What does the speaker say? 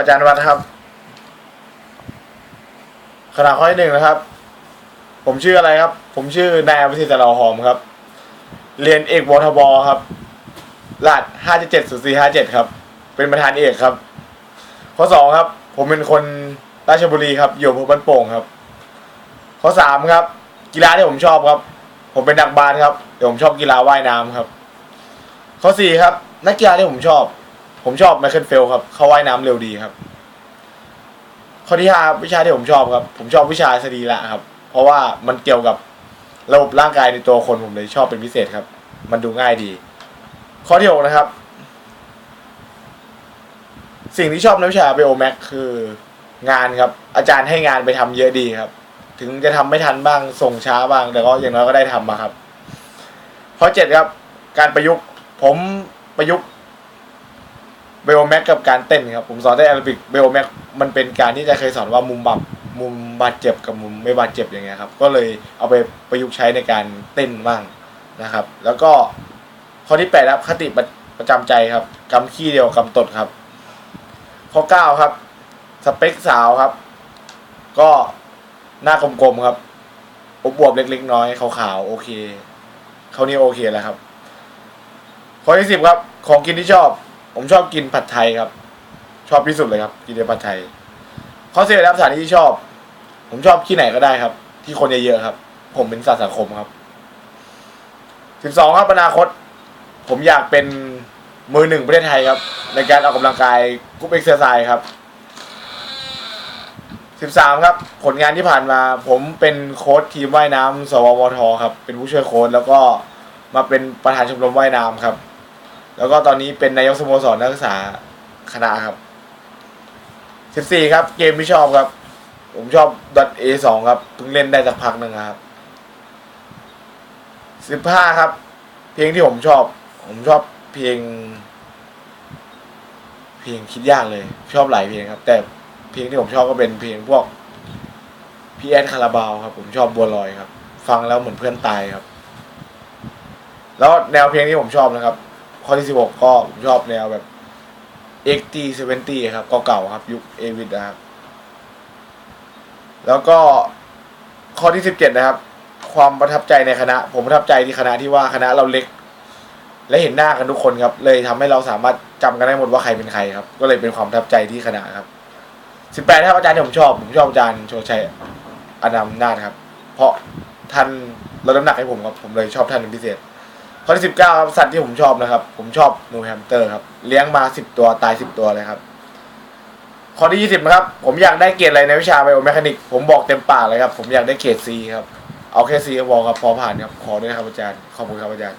อาจารย์วัดครับ ขณะข้อที่หนึ่งนะครับ ผมชื่ออะไรครับ ผมชื่อนายอภิสิทธิ์ตเหลาหอมครับ เรียนเอกวทบครับรหัสห้าเจ็ดศูนย์สี่ห้าเจ็ดครับ เป็นประธานเอกครับ ข้อสองครับ ผมเป็นคนราชบุรีครับ อยู่อำเภอบ้านโป่งครับ ข้อสามครับ กีฬาที่ผมชอบครับ ผมเป็นนักบาสครับเดี๋ยวผมชอบกีฬาว่ายน้ำครับ ข้อสี่ครับ นักกีฬาที่ผมชอบ ผมชอบไมเคิลเฟลครับ เขาว่ายน้ำเร็วดีครับ ข้อที่ห้าวิชาที่ผมชอบครับ ผมชอบวิชาสรีระครับ เพราะว่ามันเกี่ยวกับระบบร่างกายในตัวคนผมเลยชอบเป็นพิเศษครับ มันดูง่ายดี ข้อที่หกนะครับ สิ่งที่ชอบในวิชาเบโอแม็กคืองานครับ อาจารย์ให้งานไปทำเยอะดีครับ ถึงจะทำไม่ทันบ้างส่งช้าบ้าง แต่ก็อย่างน้อยก็ได้ทำมาครับ ข้อเจ็ดครับ การประยุกต์ผมประยุกต์ เบโอแม็กกับการเต้นครับผมสอนได้แอโรบิกเบโอแม็กมันเป็นการที่จะเคยสอนว่ามุมบับมุมบาดเจ็บกับมุมไม่บาดเจ็บอย่างเงี้ยครับก็เลยเอาไปประยุกต์ใช้ในการเต้นบ้างนะครับ แล้วก็ข้อที่แปดครับคติประประจำใจครับกำขี้เดียวกำตดครับ ข้อเก้าครับ สเปคสาวครับ ก็หน้ากลมๆครับอบวบเล็กๆน้อยขาวๆโอเคเขานี่โอเคแล้วครับ ข้อที่สิบครับ ของกินที่ชอบ ผมชอบกินผัดไทยครับ ชอบที่สุดเลยครับ กินแต่ผัดไทยข้อเสิบครับสถานที่ที่ชอบ ผมชอบที่ไหนก็ได้ครับ ที่คนเยอะๆครับ ผมเป็นสัตว์สังคมครับสิบสองครับอนาคต ผมอยากเป็นมือหนึ่งประเทศไทยครับ ในการออกกำลังกายกรุ๊ปเอ็กซ์ไซส์ครับสิบสามครับ ผลงานที่ผ่านมา ผมเป็นโค้ชทีมว่ายน้ำสววทครับ เป็นผู้ช่วยโค้ชแล้วก็มาเป็นประธานชมรมว่ายน้ำครับ แล้วก็ตอนนี้เป็นนายกสโมสรนักศึกษาคณะครับสิบสี่ครับ เกมที่ชอบครับ ผมชอบดอทเอสองครับเพิ่งเล่นได้สักพักหนึ่งครับสิบห้าครับ เพลงที่ผมชอบ ผมชอบเพลง เพลงคิดยากเลย ชอบหลายเพลงครับ แต่เพลงที่ผมชอบก็เป็นเพลงพวกพีแอนคาราบาวครับ ผมชอบบัวลอยครับ ฟังแล้วเหมือนเพื่อนตายครับ แล้วแนวเพลงที่ผมชอบนะครับ ข้อที่สิบหกก็ชอบแนวแบบเอ็กตีเซเวนตี้ครับเก่าๆครับ ยุคเอวิดนะครับ แล้วก็ข้อที่สิบเจ็ดนะครับ ความประทับใจในคณะ ผมประทับใจที่คณะที่ว่าคณะเราเล็ก และเห็นหน้ากันทุกคนครับ เลยทำให้เราสามารถจำกันได้หมดว่าใครเป็นใครครับ ก็เลยเป็นความประทับใจที่คณะครับสิบแปดครับอาจารย์ที่ผมชอบผมชอบอาจารย์โชชัยอนัมนาถครับ เพราะท่านลดน้ำหนักให้ผมครับผมเลยชอบท่านเป็นพิเศษ ข้อที่สิบเก้าครับสัตว์ที่ผมชอบนะครับ ผมชอบนูแฮมสเตอร์ครับเลี้ยงมาสิบตัวตายสิบตัวเลยครับข้อที่ยี่สิบนะครับ ผมอยากได้เกรดอะไรในวิชาไบโอแมคานิกผมบอกเต็มปากเลยครับ ผมอยากได้เกรดซีครับ เอาแค่ซีก็พอครับพอผ่านครับขอด้วยครับอาจารย์ขอบคุณครับอาจารย์